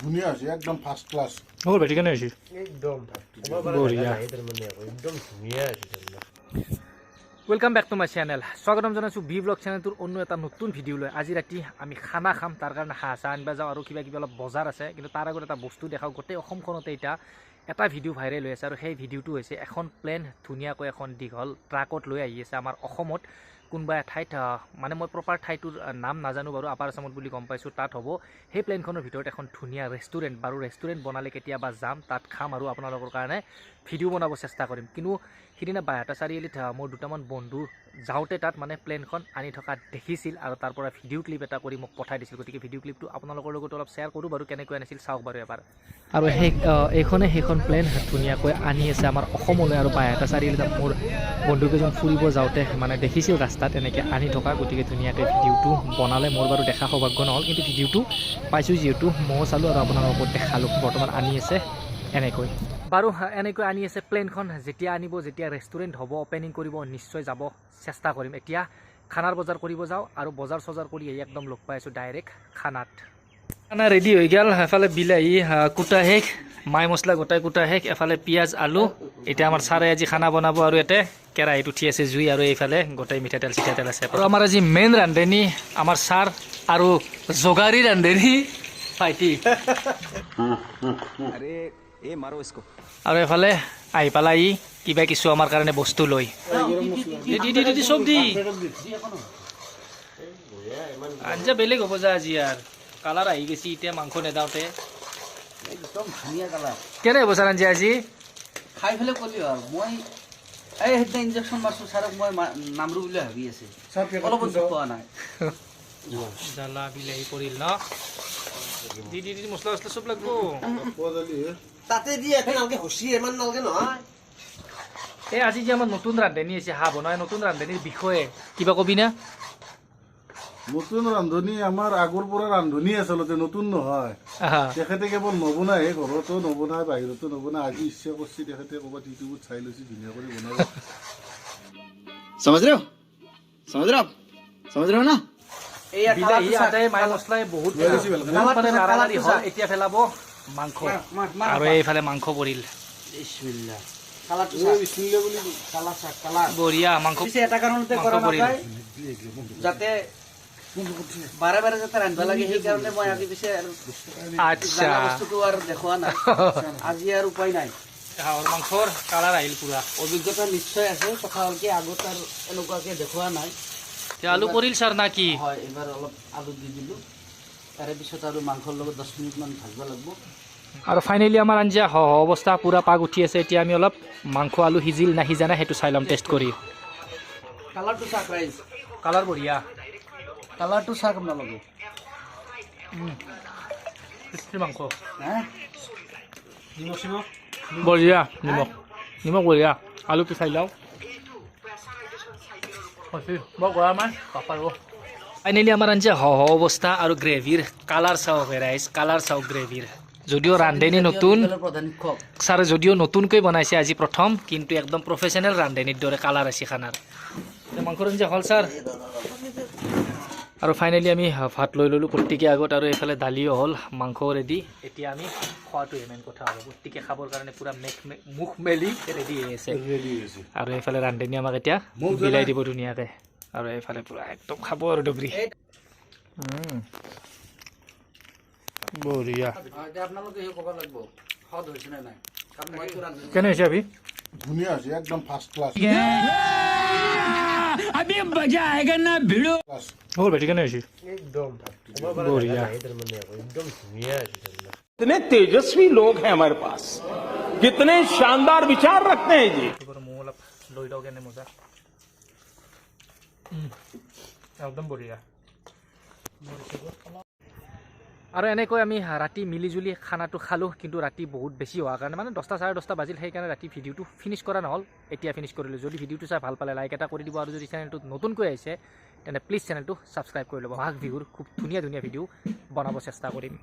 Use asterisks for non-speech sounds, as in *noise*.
ধুনীয়া হৈছে একদম ফাৰ্ষ্ট ক্লাছ হ'ল বেটি কেনে হৈছে? একদম বঢ়িয়া। এটাৰ মানে আকৌ একদম ধুনীয়া হৈছে তাৰমানে। Welcome back to my channel স্বাগতম জনাইছোঁ বি ব্লগ চেনেলটোৰ অন্য এটা নতুন ভিডিঅ' লৈ। আজি ৰাতি আমি খানা খাম তাৰ কাৰণে হাঁহ চাহ আনিব যাওঁ আৰু কিবা কিবি অলপ বজাৰ আছে। কিন্তু তাৰ আগত এটা বস্তু দেখাওঁ গোটেই অসমখনতে এতিয়া এটা ভিডিঅ' ভাইৰেল হৈ আছে আৰু সেই ভিডিঅ'টো হৈছে এখন প্লেন ধুনীয়াকৈ এখন দীঘল ট্ৰাকত লৈ আহি আছে আমাৰ অসমত। কোনোবা এঠাইত মানে মই প্ৰপাৰ ঠাইটোৰ নাম নাজানো বাৰু আপাৰ আছামত বুলি গম পাইছোঁ তাত হ'ব। সেই প্লেনখনৰ ভিতৰত এখন ধুনীয়া ৰেষ্টুৰেণ্ট বাৰু ৰেষ্টুৰেণ্ট বনালে কেতিয়াবা যাম তাত খাম আৰু আপোনালোকৰ কাৰণে ভিডিঅ' বনাব চেষ্টা কৰিম। কিন্তু সিদিনা বাইহাটা চাৰিআলিত মোৰ দুটামান বন্ধু যাওঁতে তাত মানে প্লেনখন আনি থকা দেখিছিল আৰু তাৰ পৰা ভিডিঅ' ক্লিপ এটা কৰি মোক পঠাই দিছিল। গতিকে ভিডিঅ' ক্লিপটো আপোনালোকৰ লগত অলপ শ্বেয়াৰ কৰোঁ বাৰু কেনেকৈ আনিছিল চাওক বাৰু এবাৰ। আৰু সেই এইখনে সেইখন প্লেন ধুনীয়াকৈ আনি আছে আমাৰ অসমলৈ আৰু বাইহাটা চাৰিআলিত মোৰ বন্ধুকেইজন ফুৰিব যাওঁতে মানে দেখিছিল ৰাস্তাত এনেকৈ আনি থকা গতিকে ধুনীয়াকৈ ভিডিঅ'টো বনালে মোৰ বাৰু দেখা সৌভাগ্য নহ'ল, কিন্তু ভিডিঅ'টো পাইছোঁ যিহেতু ময়ো চালোঁ আৰু আপোনালোকক দেখালোঁ। বৰ্তমান আনি আছে এনেকৈ। বাৰু এনেকৈ আনি আছে প্লেনখন। যেতিয়া আনিব, যেতিয়া ৰেষ্টুৰেণ্ট হ'ব অ'পেনিং কৰিব, নিশ্চয় যাব, চেষ্টা কৰিম। এতিয়া খানাৰ বজাৰ কৰিব যাওঁ আৰু বজাৰ চজাৰ কৰি আহি একদম লগ পাই আছোঁ ডাইৰেক্ট খানাত। খানা ৰেডি হৈ গ'ল। এফালে বিলাহী কুটা শেষ। মাই মছলা গোটাই গোটাই শেষ এফালে পিঁয়াজ আলু। এতিয়া আমাৰ ছাৰে আজি খানা বনাব আৰু ইয়াতে কেৰাহীত উঠি আছে জুই আৰু এইফালে গোটেই মিঠাতেল চিঠাতেল আছে। আৰু আমাৰ আজি মেইন ৰান্ধনি আমাৰ ছাৰ আৰু জোগাৰী ৰান্ধনি। ভাইটি আৰু এফালে আহি পালাই ই কিবা কিছু আমাৰ কাৰণে বস্তু লৈ। চব দি। আঞ্জা বেলেগ হ'ব যা আজি আৰু কালাৰ আহি গৈছে এতিয়া মাংস নেদাওঁতে। একদম ধুনীয়া কালাৰ কেনে হ'ব আজি? খাই পেলাই ক'লি আৰু। মই এই সেইদিনা ইনজেকশ্যন মাৰছোঁ ছাৰক মই নামৰো বুলি ভাবি আছে। অলপো জোখ পোৱা নাই। জ্বালা বিলাহী পৰিল ন? দি দি দি মছলা চছলা চব লাগব। তাতে দি এখন নালগে হচি ইমান নালগে নহয়। এই আজি যে আমাৰ নতুন ৰান্ধনী আছে হাঁহ বনোৱা নতুন ৰান্ধনীৰ বিষয়ে কিবা কবি না? নতুন ৰান্ধনী আমাৰ আগৰ পৰা ৰান্ধনী আচলতে নতুন নহয়। তেখেতে কেৱল নবনাইহে ঘৰতো নবনাই বাহিৰতো নবনাই আজি ইচ্ছা কৰিছে তেখেতে ক'ৰবাত ইউটিউবত চাই লৈছে ধুনীয়া কৰি বনাব। সমাজ ৰেও সমাজ ৰেও সমাজ ৰেও না মানে এতিয়া পেলাব মাংস। আৰু এইফালে মাংস পৰিল বঢ়িয়া মাংস এটা কাৰণতে যাতে বাৰে বাৰে যাতে ৰান্ধিব লাগে সেইকাৰণে মই আজি পিছে আৰু আচ্ছা। বস্তুটো আৰু দেখুওৱা নাই। *laughs* আজি আৰু উপায় নাই। হাঁহৰ মাংসৰ কালাৰ আহিল পুৰা। অভিজ্ঞতা নিশ্চয় আছে কথা হ'ল কি আগত আৰু এনেকুৱাকে দেখুওৱা নাই। আলু পৰিল ছাৰ না কি হয় এইবাৰ অলপ আলু দি দিলোঁ। তাৰে পিছত আৰু মাংসৰ লগত দহ মিনিটমান ভাজিব লাগিব। আৰু ফাইনেলি আমাৰ আঞ্জা হ অৱস্থা পুৰা পাক উঠি আছে। এতিয়া আমি অলপ মাংস আলু সিজিল না সিজা নাই সেইটো চাই ল'ম টেষ্ট কৰি। কালাৰটো চাওক ৰাইজ কালাৰ বঢ়িয়া। কালাৰটো চাওক আপোনালোকে মাংস। হা বঢ়িয়া নিমখ। নিমখ বঢ়িয়া। আলুটো চাই লওঁ। ফাইনেলি আমাৰ আঞ্জা হ হ অৱস্থা আৰু গ্ৰেভিৰ কালাৰ চাওক ৰাইজ কালাৰ চাওক গ্ৰেভিৰ যদিও ৰান্ধনী নতুন ছাৰে যদিও নতুনকৈ বনাইছে আজি প্ৰথম কিন্তু একদম প্ৰফেচনেল ৰান্ধনীৰ দৰে কালাৰ আছে খানাৰ। মাংসৰ আঞ্জা হ'ল ছাৰ। আৰু ফাইনেলি আমি ভাত লৈ ল'লোঁ প্ৰত্যেকে আগত আৰু এইফালে দালিও হ'ল মাংসও ৰেডি এতিয়া আমি খোৱাটোৱে মেইন কথা হ'ব প্ৰত্যেকে খাবৰ কাৰণে পূৰা মেক মুখ মেলি ৰেডি হৈ আছে। আৰু এইফালে ৰান্ধনী আমাক এতিয়া বিলাই দিব ধুনীয়াকৈ। আৰু এইফালে পূৰা একদম খাব আৰু ডবৰি। বঢ়িয়া। কেনে হৈছে আভি ধুনীয়া হৈছে একদম ফাৰ্ষ্ট ক্লাছ अभी मज़ा आएगा ना भिड़ो। और बैठी ना इतने तेजस्वी लोग हैं हमारे पास। कितने शानदार विचार रखते हैं जी। एकदम बढ़िया। আৰু এনেকৈ আমি ৰাতি মিলি জুলি খানাটো খালোঁ কিন্তু ৰাতি বহুত বেছি হোৱাৰ কাৰণে মানে দহটা চাৰে দহটা বাজিল সেইকাৰণে ৰাতি ভিডিঅ'টো ফিনিছ কৰা নহ'ল এতিয়া ফিনিছ কৰিলোঁ। যদি ভিডিঅ'টো চাই ভাল পালে লাইক এটা কৰি দিব আৰু যদি চেনেলটোত নতুনকৈ আহিছে তেনে প্লিজ চেনেলটো ছাবস্ক্ৰাইব কৰি ল'ব। মাঘ বিহুৰ খুব ধুনীয়া ধুনীয়া ভিডিঅ' বনাব চেষ্টা কৰিম।